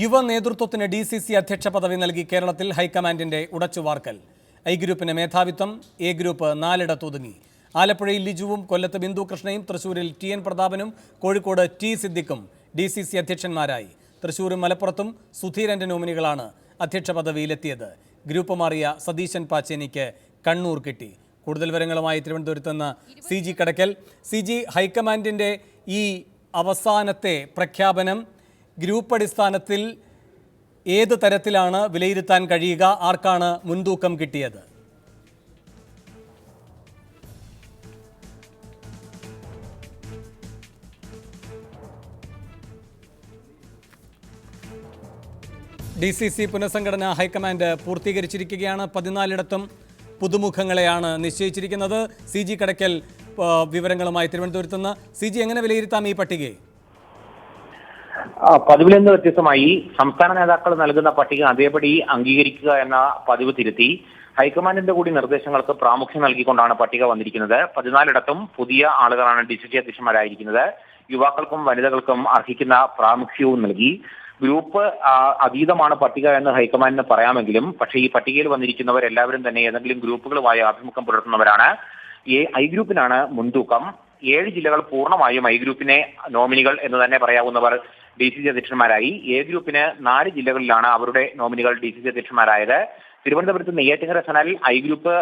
യുവ നേതൃത്വത്തിന് D C C അധ്യക്ഷ പദവി നൽകി കേരളത്തിൽ ഹൈക്കമാൻഡിന്റെ ഉടച്ചുവാർക്കൽ. ഐ ഗ്രൂപ്പിന് മേധാവിത്വം എ ഗ്രൂപ്പ് നാലിടത്തൊതുങ്ങി. ആലപ്പുഴയിൽ ലിജുവും കൊല്ലത്ത് ബിന്ദു കൃഷ്ണയും തൃശൂരിൽ ടി എൻ പ്രതാപനും കോഴിക്കോട് ടി സിദ്ദിഖും ഡി സി സി അധ്യക്ഷന്മാരായി. തൃശൂരും മലപ്പുറത്തും സുധീരന്റെ നോമിനികളാണ് അധ്യക്ഷ പദവിയിലെത്തിയത്. ഗ്രൂപ്പ് മാറിയ സതീശൻ പാച്ചേനിക്ക് കണ്ണൂർ കിട്ടി. കൂടുതൽ വിവരങ്ങളുമായി തിരുവനന്തപുരത്ത് നിന്ന് C G Kadakkal. C G ഹൈക്കമാൻഡിന്റെ ഈ അവസാനത്തെ പ്രഖ്യാപനം ഗ്രൂപ്പ് അടിസ്ഥാനത്തിൽ ഏത് തരത്തിലാണ് വിലയിരുത്താൻ കഴിയുക? ആർക്കാണ് മുൻതൂക്കം കിട്ടിയത്? ഡി സി സി പുനഃസംഘടന ഹൈക്കമാൻഡ് പൂർത്തീകരിച്ചിരിക്കുകയാണ്. പതിനാലിടത്തും പുതുമുഖങ്ങളെയാണ് നിശ്ചയിച്ചിരിക്കുന്നത്. സി ജി കടക്കൽ വിവരങ്ങളുമായി തിരുവനന്തപുരത്ത് നിന്ന്. സി ജി എങ്ങനെ വിലയിരുത്താം ഈ പട്ടികയെ പതിവിൽ നിന്ന് വ്യത്യസ്തമായി സംസ്ഥാന നേതാക്കൾ നൽകുന്ന പട്ടിക അതേപടി അംഗീകരിക്കുക എന്ന പതിവ് തിരുത്തി ഹൈക്കമാൻഡിന്റെ കൂടി നിർദ്ദേശങ്ങൾക്ക് പ്രാമുഖ്യം നൽകിക്കൊണ്ടാണ് പട്ടിക വന്നിരിക്കുന്നത്. പതിനാലിടത്തും പുതിയ ആളുകളാണ് ഡി സി സി അധ്യക്ഷന്മാരായിരിക്കുന്നത്. യുവാക്കൾക്കും വനിതകൾക്കും അർഹിക്കുന്ന പ്രാമുഖ്യവും നൽകി. ഗ്രൂപ്പ് അതീതമാണ് പട്ടിക എന്ന് ഹൈക്കമാൻഡിന് പറയാമെങ്കിലും പക്ഷേ ഈ പട്ടികയിൽ വന്നിരിക്കുന്നവരെല്ലാവരും തന്നെ ഏതെങ്കിലും ഗ്രൂപ്പുകളുമായി ആഭിമുഖ്യം പുലർത്തുന്നവരാണ്. ഈ ഐ ഗ്രൂപ്പിനാണ് മുൻതൂക്കം. ഏഴ് ജില്ലകൾ പൂർണമായും ഐ ഗ്രൂപ്പിനെ നോമിനികൾ എന്ന് തന്നെ പറയാവുന്നവർ ഡി സി സി അധ്യക്ഷന്മാരായി. എ ഗ്രൂപ്പിന് നാല് ജില്ലകളിലാണ് അവരുടെ നോമിനികൾ ഡി സി സി അധ്യക്ഷന്മാരായത്. തിരുവനന്തപുരത്ത് നെയ്യാറ്റിങ്ങര സനാലിൽ ഐ ഗ്രൂപ്പ്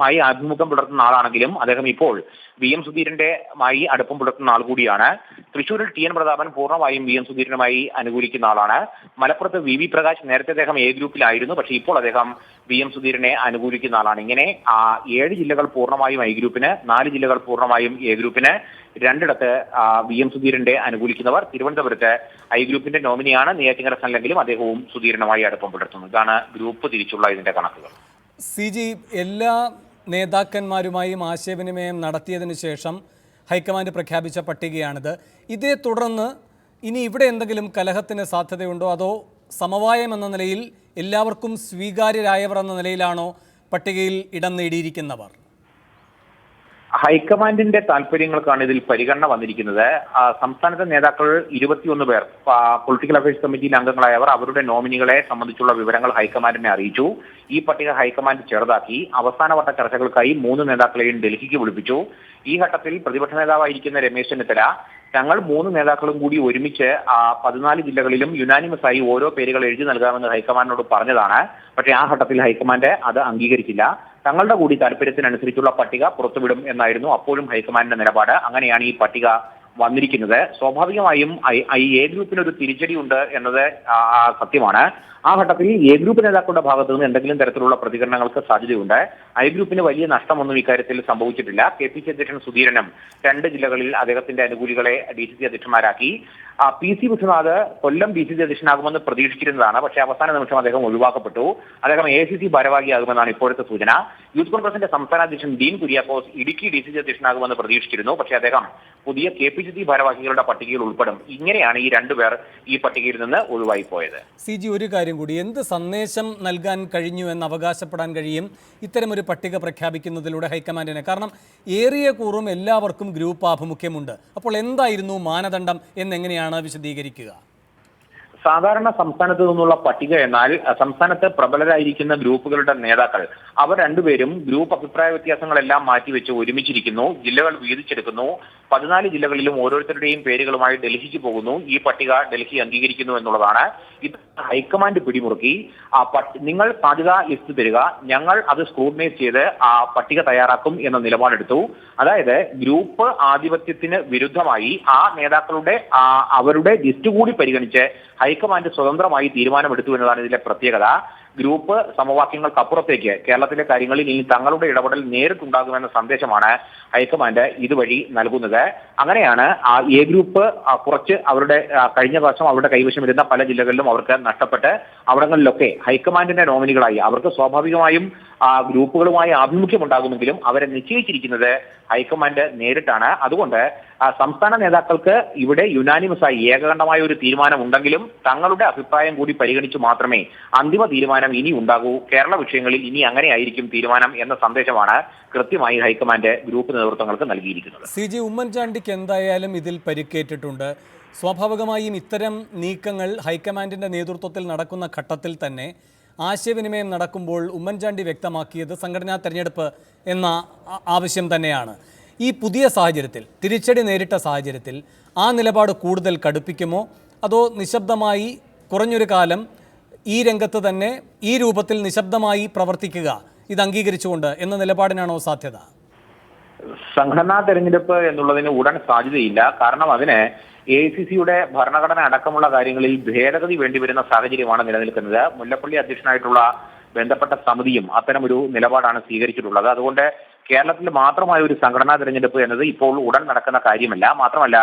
മായി ആഭിമുഖ്യം പുലർത്തുന്ന ആളാണെങ്കിലും അദ്ദേഹം ഇപ്പോൾ വി എം സുധീരന്റെ മായി അടുപ്പം പുലർത്തുന്ന ആൾ കൂടിയാണ്. തൃശൂരിൽ ടി എൻ പ്രതാപൻ പൂർണമായും വി എം സുധീരനുമായി അനുകൂലിക്കുന്ന ആളാണ്. മലപ്പുറത്ത് വി വി പ്രകാശ് നേരത്തെ അദ്ദേഹം എ ഗ്രൂപ്പിലായിരുന്നു പക്ഷേ ഇപ്പോൾ അദ്ദേഹം വി എം സുധീരനെ അനുകൂലിക്കുന്ന ആളാണ്. ഇങ്ങനെ ആ, ഏഴ് ജില്ലകൾ പൂർണമായും ഐ ഗ്രൂപ്പിന് നാല് ജില്ലകൾ പൂർണമായും എ ഗ്രൂപ്പിന് രണ്ടിടത്ത് വി എം സുധീരന്റെ അനുകൂലിക്കുന്നവർ തിരുവനന്തപുരത്ത് ഐ ഗ്രൂപ്പിന്റെ നോമിനിയാണ് നെയ്യാറ്റിങ്ങര സനലെങ്കിലും അദ്ദേഹവും സുധീരനുമായി അടുപ്പം പുലർത്തുന്നു ഇതാണ് ഗ്രൂപ്പ് തിരിച്ചുള്ള ഇതിന്റെ കണക്കുകൾ. സി ജി എല്ലാ നേതാക്കന്മാരുമായും ആശയവിനിമയം നടത്തിയതിനു ശേഷം ഹൈക്കമാൻഡ് പ്രഖ്യാപിച്ച പട്ടികയാണിത്. ഇതേ തുടർന്ന് ഇനി ഇവിടെ എന്തെങ്കിലും കലഹത്തിന് സാധ്യതയുണ്ടോ? അതോ സമവായം എന്ന നിലയിൽ എല്ലാവർക്കും സ്വീകാര്യരായവർ എന്ന നിലയിലാണോ പട്ടികയിൽ ഇടം നേടിയിരിക്കുന്നവർ? ഹൈക്കമാൻഡിന്റെ താല്പര്യങ്ങൾക്കാണ് ഇതിൽ പരിഗണന വന്നിരിക്കുന്നത്. സംസ്ഥാനത്തെ നേതാക്കൾ ഇരുപത്തിയൊന്ന് പേർ പൊളിറ്റിക്കൽ അഫയേഴ്സ് കമ്മിറ്റിയിൽ അംഗങ്ങളായവർ അവരുടെ നോമിനികളെ സംബന്ധിച്ചുള്ള വിവരങ്ങൾ ഹൈക്കമാൻഡിനെ അറിയിച്ചു. ഈ പട്ടിക ഹൈക്കമാൻഡ് ചെറുതാക്കി. അവസാനവട്ട ചർച്ചകൾക്കായി മൂന്ന് നേതാക്കളെയും ഡൽഹിക്ക് വിളിപ്പിച്ചു. ഈ ഘട്ടത്തിൽ പ്രതിപക്ഷ നേതാവായിരിക്കുന്ന രമേശ് ചെന്നിത്തല ഞങ്ങൾ മൂന്ന് നേതാക്കളും കൂടി ഒരുമിച്ച് ആ പതിനാല് ജില്ലകളിലും യുനാനിമസ് ആയി ഓരോ പേരുകൾ എഴുതി നൽകാമെന്ന് ഹൈക്കമാൻഡിനോട് പറഞ്ഞതാണ്. പക്ഷേ ആ ഘട്ടത്തിൽ ഹൈക്കമാൻഡ് അത് അംഗീകരിച്ചില്ല. തങ്ങളുടെ കൂടി താല്പര്യത്തിനനുസരിച്ചുള്ള പട്ടിക പുറത്തുവിടും എന്നായിരുന്നു അപ്പോഴും ഹൈക്കമാൻഡിന്റെ നിലപാട്. അങ്ങനെയാണ് ഈ പട്ടിക വന്നിരിക്കുന്നത്. സ്വാഭാവികമായും ഐ എ ഗ്രൂപ്പിന് ഒരു തിരിച്ചടി ഉണ്ട് എന്നത് സത്യമാണ്. ആ ഘട്ടത്തിൽ എ ഗ്രൂപ്പ് നേതാക്കളുടെ ഭാഗത്തു നിന്ന് എന്തെങ്കിലും തരത്തിലുള്ള പ്രതികരണങ്ങൾക്ക് സാധ്യതയുണ്ട്. ഐ ഗ്രൂപ്പിന് വലിയ നഷ്ടമൊന്നും ഇക്കാര്യത്തിൽ സംഭവിച്ചിട്ടില്ല. കെ പി സി അധ്യക്ഷൻ സുധീരനും രണ്ട് ജില്ലകളിൽ അദ്ദേഹത്തിന്റെ അനുകൂലികളെ D C C അധ്യക്ഷന്മാരാക്കി. P C Vishwanath Kollam D C C അധ്യക്ഷനാകുമെന്ന് പ്രതീക്ഷിച്ചിരുന്നതാണ്. പക്ഷേ അവസാന നിമിഷം അദ്ദേഹം ഒഴിവാക്കപ്പെട്ടു. അദ്ദേഹം എ സി സി ഭാരവാഹിയാകുമെന്നാണ് ഇപ്പോഴത്തെ സൂചന. യൂത്ത് കോൺഗ്രസിന്റെ സംസ്ഥാന അധ്യക്ഷൻ Dean Kuriakose Idukki D C C അധ്യക്ഷനാകുമെന്ന് പ്രതീക്ഷിച്ചിരുന്നു. പക്ഷേ അദ്ദേഹം പുതിയ കെ പി സി സി ഭാരവാഹികളുടെ പട്ടികയിൽ ഉൾപ്പെടും. ഇങ്ങനെയാണ് ഈ രണ്ടുപേർ ഈ പട്ടികയിൽ നിന്ന് ഒഴിവായി പോയത് സി ജി ഒരു കാര്യം കൂടി എന്ത് സന്ദേശം നൽകാൻ കഴിഞ്ഞു എന്ന് അവകാശപ്പെടാൻ കഴിയും? ഇത്തരമൊരു പട്ടിക പ്രഖ്യാപിക്കുന്നതിലൂടെ ഹൈക്കമാൻഡിന്. കാരണം ഏറിയ കൂറും എല്ലാവർക്കും ഗ്രൂപ്പ് ആഭിമുഖ്യമുണ്ട്. അപ്പോൾ എന്തായിരുന്നു മാനദണ്ഡം എന്നെങ്ങനെയാണ് വിശദീകരിക്കുക? സാധാരണ സംസ്ഥാനത്ത് നിന്നുള്ള പട്ടിക എന്നാൽ സംസ്ഥാനത്ത് പ്രബലരായിരിക്കുന്ന ഗ്രൂപ്പുകളുടെ നേതാക്കൾ. അവർ രണ്ടുപേരും ഗ്രൂപ്പ് അഭിപ്രായ വ്യത്യാസങ്ങളെല്ലാം മാറ്റിവെച്ച് ഒരുമിച്ചിരിക്കുന്നു. ജില്ലകൾ വീതിച്ചെടുക്കുന്നു പതിനാല് ജില്ലകളിലും ഓരോരുത്തരുടെയും പേരുകളുമായി ഡൽഹിക്ക് പോകുന്നു. ഈ പട്ടിക ഡൽഹി അംഗീകരിക്കുന്നു എന്നുള്ളതാണ്. ഇത് ഹൈക്കമാൻഡ് പിടിമുറുക്കി. ആ നിങ്ങൾ സാധ്യത ലിസ്റ്റ് തരിക. ഞങ്ങൾ അത് സ്ക്രൂട്ടിനൈസ് ചെയ്ത് ആ പട്ടിക തയ്യാറാക്കും എന്ന നിലപാടെടുത്തു. അതായത് ഗ്രൂപ്പ് ആധിപത്യത്തിന് വിരുദ്ധമായി ആ നേതാക്കളുടെ അവരുടെ ലിസ്റ്റ് കൂടി പരിഗണിച്ച് ഹൈക്കമാൻഡ് സ്വതന്ത്രമായി തീരുമാനമെടുത്തു എന്നതാണ് ഇതിലെ പ്രത്യേകത. ഗ്രൂപ്പ് സമവാക്യങ്ങൾക്കപ്പുറത്തേക്ക് കേരളത്തിലെ കാര്യങ്ങളിൽ ഇനി തങ്ങളുടെ ഇടപെടൽ നേരിട്ടുണ്ടാകുമെന്ന സന്ദേശമാണ് ഹൈക്കമാൻഡ് ഇതുവഴി നൽകുന്നത്. അങ്ങനെയാണ് ആ എ ഗ്രൂപ്പ് കുറച്ച് അവരുടെ കഴിഞ്ഞ വർഷം അവരുടെ കൈവശം ഇരുന്ന പല ജില്ലകളിലും അവർക്ക് നഷ്ടപ്പെട്ട് അവിടങ്ങളിലൊക്കെ ഹൈക്കമാൻഡിന്റെ നോമിനികളായി അവർക്ക് സ്വാഭാവികമായും ഗ്രൂപ്പുകളുമായി ആഭിമുഖ്യം ഉണ്ടാകുമെങ്കിലും അവരെ നിശ്ചയിച്ചിരിക്കുന്നത് ഹൈക്കമാൻഡ് നേരിട്ടാണ്. അതുകൊണ്ട് സംസ്ഥാന നേതാക്കൾക്ക് ഇവിടെ യുനാനിമസായി ഏകകണ്ഠമായ ഒരു തീരുമാനം ഉണ്ടെങ്കിലും തങ്ങളുടെ അഭിപ്രായം കൂടി പരിഗണിച്ചു മാത്രമേ അന്തിമ തീരുമാനം ഇനി ഉണ്ടാകൂ കേരള വിഷയങ്ങളിൽ ഇനി അങ്ങനെയായിരിക്കും തീരുമാനം എന്ന സന്ദേശമാണ് കൃത്യമായി ഹൈക്കമാൻഡ് ഗ്രൂപ്പ് നേതൃത്വങ്ങൾക്ക് നൽകിയിരിക്കുന്നത്. സി ജി ഉമ്മൻചാണ്ടിക്ക് എന്തായാലും ഇതിൽ പരിക്കേറ്റിട്ടുണ്ട്. സ്വാഭാവികമായും ഇത്തരം നീക്കങ്ങൾ ഹൈക്കമാൻഡിന്റെ നേതൃത്വത്തിൽ നടക്കുന്ന ഘട്ടത്തിൽ തന്നെ ആശയവിനിമയം നടക്കുമ്പോൾ ഉമ്മൻചാണ്ടി വ്യക്തമാക്കിയത് സംഘടനാ തെരഞ്ഞെടുപ്പ് എന്ന ആവശ്യം തന്നെയാണ്. ഈ പുതിയ സാഹചര്യത്തിൽ തിരിച്ചടി നേരിട്ട സാഹചര്യത്തിൽ ആ നിലപാട് കൂടുതൽ കടുപ്പിക്കുമോ? അതോ നിശബ്ദമായി കുറഞ്ഞൊരു കാലം ഈ രംഗത്ത് തന്നെ ഈ രൂപത്തിൽ നിശബ്ദമായി പ്രവർത്തിക്കുക ഇത് അംഗീകരിച്ചുകൊണ്ട് എന്ന നിലപാടിനാണോ സാധ്യത? സംഘടനാ തെരഞ്ഞെടുപ്പ് എന്നുള്ളതിന് ഉടൻ സാധ്യതയില്ല. കാരണം അതിന് എ സി സിയുടെ ഭരണഘടന അടക്കമുള്ള കാര്യങ്ങളിൽ ഭേദഗതി വേണ്ടിവരുന്ന സാഹചര്യമാണ് നിലനിൽക്കുന്നത്. മുല്ലപ്പള്ളി അധ്യക്ഷനായിട്ടുള്ള ബന്ധപ്പെട്ട സമിതിയും അത്തരമൊരു നിലപാടാണ് സ്വീകരിച്ചിട്ടുള്ളത്. അതുകൊണ്ട് കേരളത്തിൽ മാത്രമായ ഒരു സംഘടനാ തെരഞ്ഞെടുപ്പ് എന്നത് ഇപ്പോൾ ഉടൻ നടക്കുന്ന കാര്യമല്ല. മാത്രമല്ല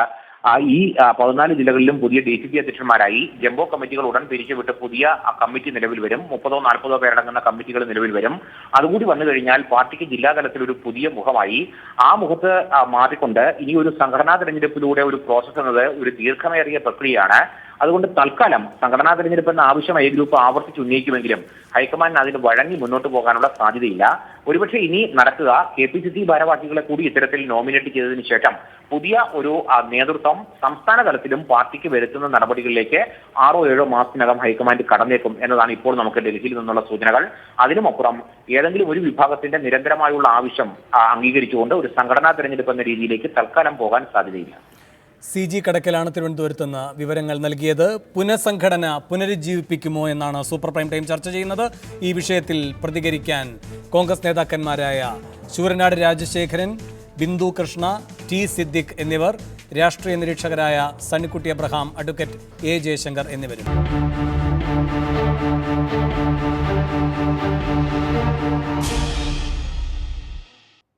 ഈ പതിനാല് ജില്ലകളിലും പുതിയ ഡി സി പി അധ്യക്ഷന്മാരായി. ജംബോ കമ്മിറ്റികൾ ഉടൻ പിരിച്ചുവിട്ട് പുതിയ കമ്മിറ്റി നിലവിൽ വരും. മുപ്പതോ നാൽപ്പതോ പേരടങ്ങുന്ന കമ്മിറ്റികൾ നിലവിൽ വരും. അതുകൂടി വന്നു കഴിഞ്ഞാൽ പാർട്ടിക്ക് ജില്ലാതലത്തിൽ ഒരു പുതിയ മുഖമായി. ആ മുഖത്ത് മാറിക്കൊണ്ട് ഇനി ഒരു സംഘടനാ തെരഞ്ഞെടുപ്പിലൂടെ ഒരു പ്രോസസ് എന്നത് ഒരു ദീർഘമേറിയ പ്രക്രിയയാണ്. അതുകൊണ്ട് തൽക്കാലം സംഘടനാ തെരഞ്ഞെടുപ്പ് എന്ന ആവശ്യം ഏത് ഗ്രൂപ്പ് ആവർത്തിച്ച് ഉന്നയിക്കുമെങ്കിലും ഹൈക്കമാൻഡിന് അതിന് വഴങ്ങി മുന്നോട്ട് പോകാനുള്ള സാധ്യതയില്ല. ഒരുപക്ഷെ ഇനി നടക്കുക. കെ പി സി സി ഭാരവാഹികളെ കൂടി ഇത്തരത്തിൽ നോമിനേറ്റ് ചെയ്തതിനു ശേഷം പുതിയ ഒരു നേതൃത്വം സംസ്ഥാന തലത്തിലും പാർട്ടിക്ക് വരുത്തുന്ന നടപടികളിലേക്ക് ആറോ ഏഴോ മാസത്തിനകം ഹൈക്കമാൻഡ് കടന്നേക്കും എന്നതാണ് ഇപ്പോൾ നമുക്ക് ഡൽഹിയിൽ നിന്നുള്ള സൂചനകൾ. അതിനുമപ്പുറം ഏതെങ്കിലും ഒരു വിഭാഗത്തിന്റെ നിരന്തരമായുള്ള ആവശ്യം അംഗീകരിച്ചുകൊണ്ട് ഒരു സംഘടനാ തെരഞ്ഞെടുപ്പ് എന്ന രീതിയിലേക്ക് തൽക്കാലം പോകാൻ സാധ്യതയില്ല. സി ജി കടക്കലാണ് തിരുവനന്തപുരത്ത് നിന്ന് വിവരങ്ങൾ നൽകിയത്. പുനഃസംഘടന പുനരുജ്ജീവിപ്പിക്കുമോ എന്നാണ് സൂപ്പർ പ്രൈം ടൈം ചർച്ച ചെയ്യുന്നത്. ഈ വിഷയത്തിൽ പ്രതികരിക്കാൻ കോൺഗ്രസ് നേതാക്കന്മാരായ ശൂരനാട് രാജശേഖരൻ ബിന്ദു കൃഷ്ണ ടി സിദ്ദിഖ് എന്നിവർ രാഷ്ട്രീയ നിരീക്ഷകരായ സണ്ണിക്കുട്ടി അബ്രഹാം അഡ്വക്കേറ്റ് എ ജയശങ്കർ എന്നിവരും.